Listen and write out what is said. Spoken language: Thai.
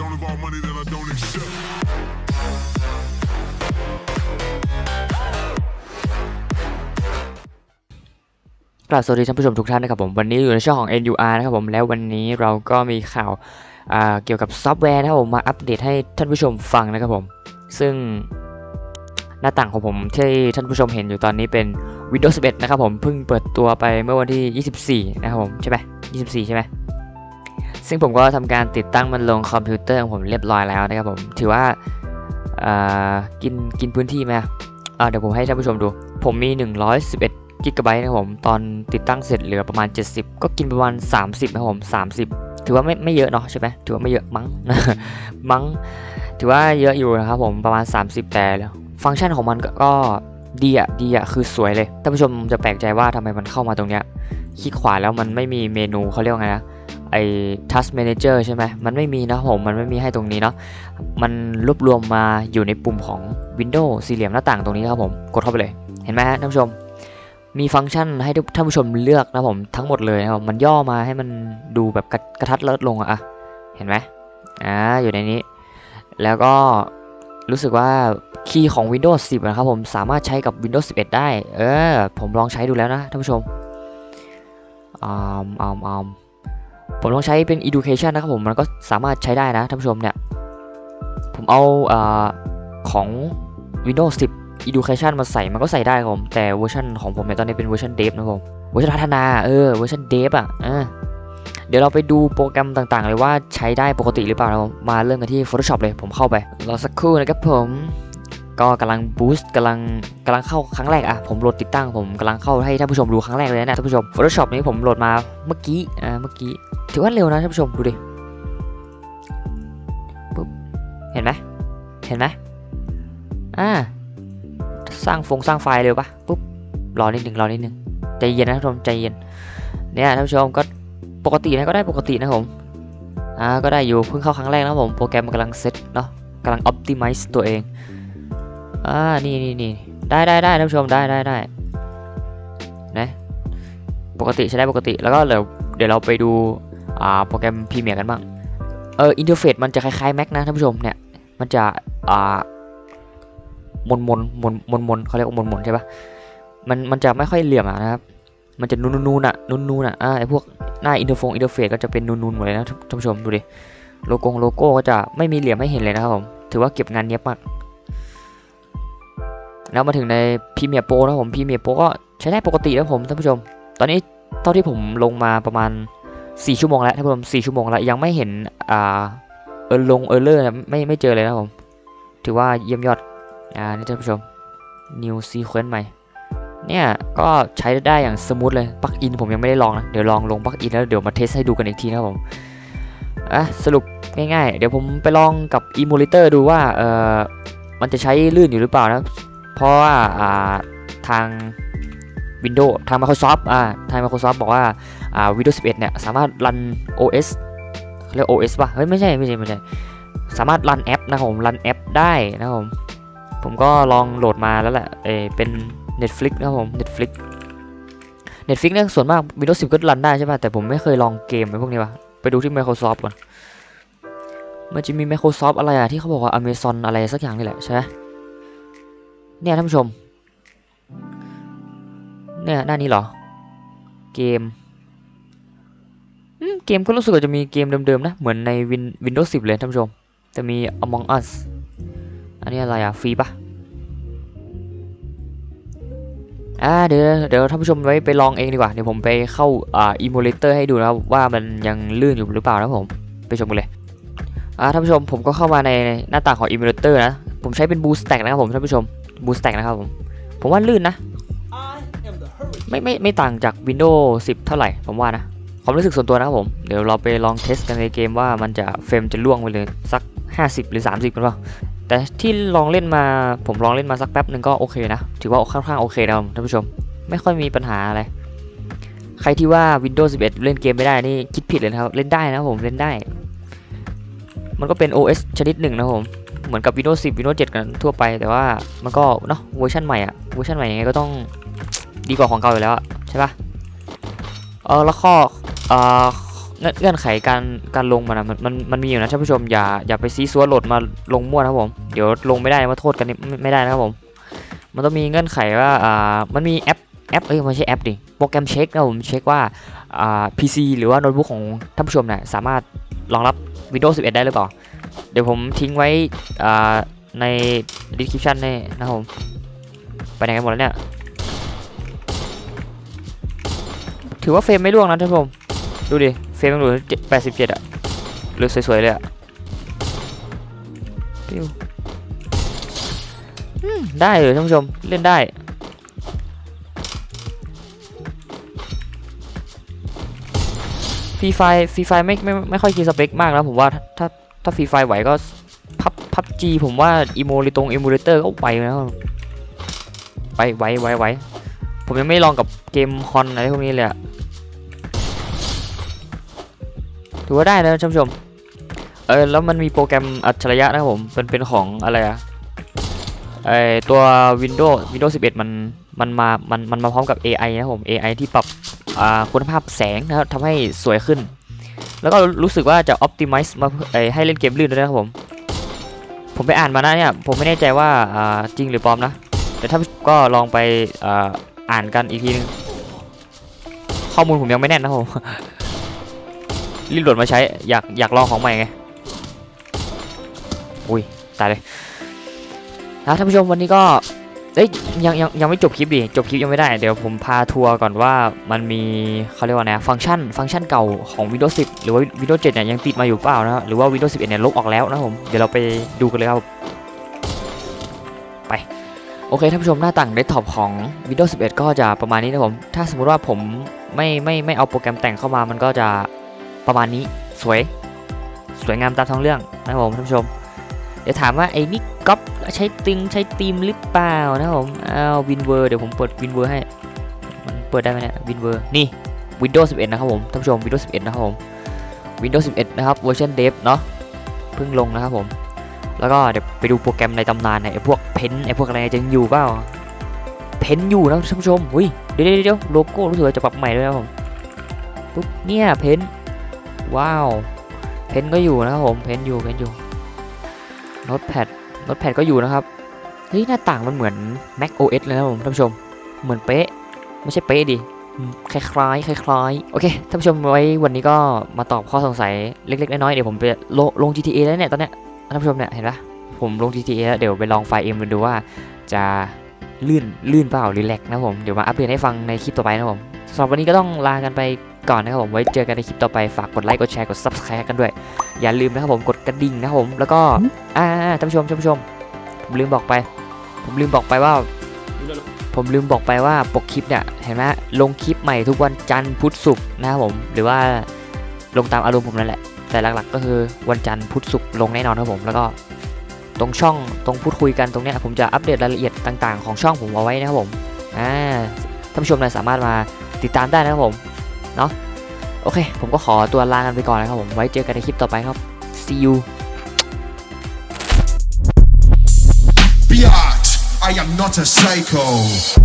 don't involve money that I don't accept. กราบสวัสดีท่านผู้ชมทุกท่านนะครับผมวันนี้อยู่ในช่องของ NUR นะครับผมแล้ววันนี้เราก็มีข่าวอ่าเกี่ยวกับซอฟต์แวร์นะครับผมมาอัปเดตให้ท่านผู้ชมฟังนะครับผม ซึ่งหน้าต่างของผมที่ท่านผู้ชมเห็นอยู่ตอนนี้เป็น Windows 11 นะครับผมเพิ่งเปิดตัวไปเมื่อวันที่ 24 นะครับผมใช่ไหม24 ใช่ไหม ซึ่งผมก็ทำการติดตั้งมันลงคอมพิวเตอร์ของผมเรียบร้อยแล้วนะครับผมถือว่ากินกินพื้นที่ไหมเดี๋ยวผมให้ท่านผู้ชมดู ผมมี 111กิกะไบต์นะครับผม ตอนติดตั้งเสร็จเหลือประมาณ 70 ก็กินประมาณ 30นะครับผม 30 ถือว่าไม่ไม่เยอะเนาะใช่ไหมถือว่าไม่เยอะมั้งมั้ง ถือว่าเยอะอยู่นะครับผมประมาณ 30 แต่ฟังก์ชันของมันก็กดีอะดีอะคือสวยเลยท่านผู้ชมจะแปลกใจว่าทำไมมันเข้ามาตรงเนี้ยคลิกขวาแล้วมันไม่มีเมนูเขาเรียกว่าไงนะ ไอ้ Task Manager ใช่ไหมมันไม่มีนะครับผม มันไม่มีให้ตรงนี้เนาะ มันรวบรวมมาอยู่ในปุ่มของ Windows สี่เหลี่ยมหน้าต่างตรงนี้ครับผม กดเข้าไปเลย เห็นไหมฮะท่านผู้ชม มีฟังก์ชันให้ท่านผู้ชมเลือกนะผมทั้งหมดเลยนะครับ มันย่อมาให้มันดูแบบกระกระทัดเลิศลงอะอะเห็นไหมอ่า อยู่ในนี้ แล้วก็รู้สึกว่าคีย์ของ Windows 10 นะครับผมสามารถใช้กับ Windows 11 ได้ เออ ผมลองใช้ดูแล้วนะท่านผู้ชมอ่าอ่าอ่า ผมลองใช้เป็น Education นะครับผมมันก็สามารถใช้ได้นะท่านผู้ชมเนี่ย ผมเอาอาของ Windows 10 Education มาใส่มันก็ใส่ได้ครับผม แต่เวอร์ชันของผมเนี่ยตอนนี้เป็นเวอร์ชันเดฟนะครับผมเวอร์ชันพัฒนาเออเวอร์ชันเดฟอะเดี๋ยวเราไปดูโปรแกรมต่างๆ เลยว่าใช้ได้ปกติหรือเปล่าเรามาเริ่มกันที่ Photoshop เลยผมเข้าไปรอสักครู่นะครับผมก็กำลังบูสต์กำลังกำลังเข้าครั้งแรกอะผมโหลดติดตั้งผมกำลังเข้าให้ท่านผู้ชมดูครั้งแรกเลยนะท่านผู้ชม Photoshop นี้ผมโหลดมาเมื่อกี้อ่าเมื่อกี้ ถือว่าเร็วนะท่านผู้ชมดูดิปุ๊บเห็นไหมเห็นไหมอ่าสร้างฟงสร้างไฟล์เร็วปะปุ๊บรอนิดหนึ่งรอนิดหนึ่งใจเย็นนะท่านผู้ชมใจเย็นเนี่ยท่านผู้ชมก็ปกตินะก็ได้ปกตินะผมอ่าก็ได้อยู่เพิ่งเข้าครั้งแรกนะผมโปรแกรมกำลังเซตเนาะกำลัง optimize ตัวเองอ่านี่นี่นี่ได้ได้ได้ท่านผู้ชมได้ได้ได้นะปกติใช้ได้ปกติแล้วก็เดี๋ยวเดี๋ยวเราไปดู โปรแกรมพรีเมียร์กันบ้าง เอออินเทอร์เฟซมันจะคล้ายๆ Mac นะท่านผู้ชมเนี่ย มันจะอ่ามนมนมนมนมนเขาเรียกว่ามนมนใช่ปะมันมันจะไม่ค่อยเหลี่ยมอะนะครับ มันจะนูนนูนๆอะนูนนูนๆอะอ่าไอพวกหน้าอินเทอร์ฟงอินเทอร์เฟซก็จะเป็นนูนนูนๆหมดเลยนะท่านผู้ชมดูดิโลโก้โลโก้ก็จะไม่มีเหลี่ยมให้เห็นเลยนะครับผมถือว่าเก็บงานเนี้ยบมากแล้วมาถึงในพรีเมียร์โปรนะผมพรีเมียร์โปรก็ใช้ได้ปกตินะผมท่านผู้ชม ตอนนี้เท่าที่ผมลงมาประมาณ 4ชั่วโมงแล้วท่านผู้ชม4ชั่วโมงแล้วยังไม่เห็นอ่าเออลงเออเลอร์ไม่ไม่เจอเลยนะผมถือว่าเยี่ยมยอดอ่านี่ท่านผู้ชม new sequence ใหม่เนี่ยก็ใช้ได้อย่างสมูทเลยปลั๊กอินผมยังไม่ได้ลองนะเดี๋ยวลองลงปลั๊กอินแล้วเดี๋ยวมาเทสให้ดูกันอีกทีนะครับผมอะสรุปง่ายๆ เดี๋ยวผมไปลองกับ emulator ดูว่าเออมันจะใช้ลื่นอยู่หรือเปล่านะเพราะว่าอ่าทาง Windows ทาง Microsoft อ่าทาง Microsoft บอกว่า Windows 11 เนี่ย สามารถรัน OS เรียก OS ป่ะ เฮ้ย ไม่ใช่ ไม่ใช่ ไม่ใช่ สามารถรันแอปนะครับผมรันแอปได้นะครับผม ผมก็ลองโหลดมาแล้วแหละเอเป็น Netflix นะครับผม Netflix Netflix เนี่ยส่วนมาก Windows 10 ก็รันได้ใช่ป่ะ แต่ผมไม่เคยลองเกมไปพวกนี้ว่ะ ไปดูที่ Microsoft ก่อน มันจะมี Microsoft อะไรอะที่เขาบอกว่า Amazon อะไรสักอย่างนี่แหละใช่ไหมเนี่ยท่านผู้ชม เนี่ยหน้านี้เหรอ เกม เกมก็รู้สึกว่าจะมีเกมเดิมๆนะ เหมือนใน Win Windows 10 เลยท่านผู้ชม จะมี Among Us อันนี้อะไรอะฟรีปะอ่าเดี๋ยวเดี๋ยวท่านผู้ชมไว้ไปลองเองดีกว่า เดี๋ยวผมไปเข้าอ่า emulator ให้ดูนะครับว่ามันยังลื่นอยู่หรือเปล่านะผม ไปชมกันเลยอ่าท่านผู้ชมผมก็เข้ามาในหน้าต่างของ emulator นะ ผมใช้เป็น boost stack นะครับผมท่านผู้ชม boost stack นะครับผม ผมว่าลื่นนะ ไม่ไม่ไม่ต่างจาก Windows 10 เท่าไหร่ผมว่านะ ความรู้สึกส่วนตัวนะครับผม เดี๋ยวเราไปลองเทสกันในเกมว่ามันจะเฟรมจะล่วงไปเลยสัก 50 หรือ 30กันเปล่าแต่ที่ลองเล่นมาผมลองเล่นมาสักแป๊บหนึ่งก็โอเคนะ ถือว่าค่อนข้างโอเคนะครับท่านผู้ชม ไม่ค่อยมีปัญหาอะไร ใครที่ว่า Windows 11 เล่นเกมไม่ได้นี่คิดผิดเลยนะครับ เล่นได้นะผมเล่นได้ มันก็เป็น OS ชนิดหนึ่งนะผม เหมือนกับ Windows 10 Windows 7 กันทั่วไป แต่ว่ามันก็เนาะเวอร์ชันใหม่อะเวอร์ชันใหม่ยังไงก็ต้องดีกว่าของเก่าอยู่แล้วใช่ปะเออแล้วข้อ เงื่อนไขการการลงมันอะมันมันมันมีอยู่นะท่านผู้ชมอย่าอย่าไปซีซัวโหลดมาลงมั่วนะครับผมเดี๋ยวลงไม่ได้มาโทษกันไม่ได้นะครับผม มันต้องมีเงื่อนไขว่าอ่ามันมีแอปแอปเอ้ยไม่ใช่แอปดิโปรแกรมเช็คนะผมเช็คว่าอ่า PC หรือว่าโน้ตบุ๊กของท่านผู้ชมเนี่ยสามารถรองรับ Windows 11 ได้หรือเปล่า เดี๋ยวผมทิ้งไว้อ่าใน description นี่นะครับผม ไปไหนกันหมดแล้วเนี่ย ถือว่าเฟรมไม่ร่วงนะท่านผู้ชม ดูดิ เฟรมยังอยู่แปดสิบเจ็ดอะหรือสวยๆเลยอะปิ้วได้เลยท่านผู้ชม เล่นได้ฟรีไฟฟรีไฟไม่ไม่ไม่ค่อยคีสเปคมากนะผมว่าถ้าถ้าถ้าฟรีไฟไหวก็พับพับจีผมว่าอีโมลิตรงอีโมเลเตอร์ก็ไปแล้วไปไหวไหวไหวผมยังไม่ลองกับเกมฮอนอะไรพวกนี้เลยอะ ถือว่าได้นะท่านผู้ชม เออแล้วมันมีโปรแกรมอัจฉริยะนะครับผมเป็นเป็นของอะไรอะไอตัว Windows Windows 11 มันมันมามันมันมาพร้อมกับ AI นะผม AI ที่ปรับอ่าคุณภาพแสงนะครับทำให้สวยขึ้น แล้วก็รู้สึกว่าจะ optimize มาเอ่อให้เล่นเกมลื่นด้วยนะครับผม ผมไปอ่านมานะเนี่ย ผมไม่แน่ใจว่าอ่าจริงหรือปลอมนะ แต่ถ้าก็ลองไปอ่าอ่านกันอีกทีนึงข้อมูลผมยังไม่แน่นนะผม รีบโหลดมาใช้ อยากอยากลองของใหม่ไง อุ้ย ตายเลยนะท่านผู้ชมวันนี้ก็เอ้ยยังยังยังไม่จบคลิปดิจบคลิปยังไม่ได้ เดี๋ยวผมพาทัวร์ก่อนว่ามันมีเขาเรียกว่าไงฟังก์ชัน ฟังก์ชันเก่าของ Windows 10 หรือว่า Windows 7เนี่ยยังติดมาอยู่เปล่านะหรือว่า Windows 11เนี่ยลบออกแล้วนะผมเดี๋ยวเราไปดูกันเลยครับไปโอเคท่านผู้ชมหน้าต่างเดสก์ท็อปของ Windows 11 ก็จะประมาณนี้นะผมถ้าสมมุติว่าผมไม่ไม่ไม่เอาโปรแกรมแต่งเข้ามามันก็จะ ประมาณนี้สวยสวยงามตามท้องเรื่องนะครับผมท่านผู้ชม เดี๋ยวถามว่าไอ้นี่ก๊อปใช้ตึงใช้ตีมหรือเปล่านะครับผมอ้าววินเวอร์เดี๋ยวผมเปิดวินเวอร์ให้มันเปิดได้ไหมเนี่ยวินเวอร์นี่ Windows 11 นะครับผมท่านผู้ชม Windows 11 นะครับผม Windows 11 นะครับเวอร์ชันเดฟเนาะเพิ่งลงนะครับผม แล้วก็เดี๋ยวไปดูโปรแกรมในตำนานไอ้พวกเพนไอ้พวกอะไรจะยังอยู่เปล่าเพนอยู่นะท่านผู้ชมอุ้ยเดี๋ยวเดี๋ยวเดี๋ยวโลโก้รู้สึกจะปรับใหม่ด้วยนะครับผมปุ๊บเนี่ยเพน ว้าว เพนก็อยู่นะครับผมเพนอยู่เพนอยู่โน้ตแพดโน้ตแพดก็อยู่นะครับเฮ้ยหน้าต่างมันเหมือน Mac OS เลยนะครับผมท่านผู้ชม เหมือนเป๊ะ ไม่ใช่เป๊ะดิคล้ายๆคล้ายๆโอเคท่านผู้ชมไว้วันนี้ก็มาตอบข้อสงสัยเล็กๆน้อยๆเดี๋ยวผมไปลงลง GTA แล้วเนี่ยตอนเนี้ยท่านผู้ชมเนี่ยเห็นปะผมลง GTA แล้วเดี๋ยวไปลองไฟล์เอ็มดูว่าจะลื่นลื่นเปล่าหรือแหลกนะครับผมเดี๋ยวมาอัปเดตให้ฟังในคลิปต่อไปนะครับผมสำหรับวันนี้ก็ต้องลากันไป ก่อนนะครับผมไว้เจอกันในคลิปต่อไปฝากกดไลค์กดแชร์กด subscribe กันด้วย อย่าลืมนะครับผมกดกระดิ่งนะครับผมแล้วก็อ่าท่านผู้ชมท่านผู้ชมผมลืมบอกไป ผมลืมบอกไปว่า ผมลืมบอกไปว่าปกคลิปเนี่ยเห็นไหมลงคลิปใหม่ทุกวันจันทร์พุธศุกร์นะครับผมหรือว่าลงตามอารมณ์ผมนั่นแหละ แต่หลักๆ ก็คือวันจันทร์พุธศุกร์ลงแน่นอนครับผมแล้วก็ตรงช่องตรงพูดคุยกันตรงเนี้ยผมจะอัปเดตรายละเอียดต่าง ๆ ของช่องผมเอาไว้นะครับผมอ่าท่านผู้ชมเนี่ยสามารถมาติดตามได้นะครับผม เนาะโอเค ผมก็ขอตัวลากันไปก่อนนะครับผมไว้เจอกันในคลิปต่อไปครับ see you Biatch, I am not a psycho.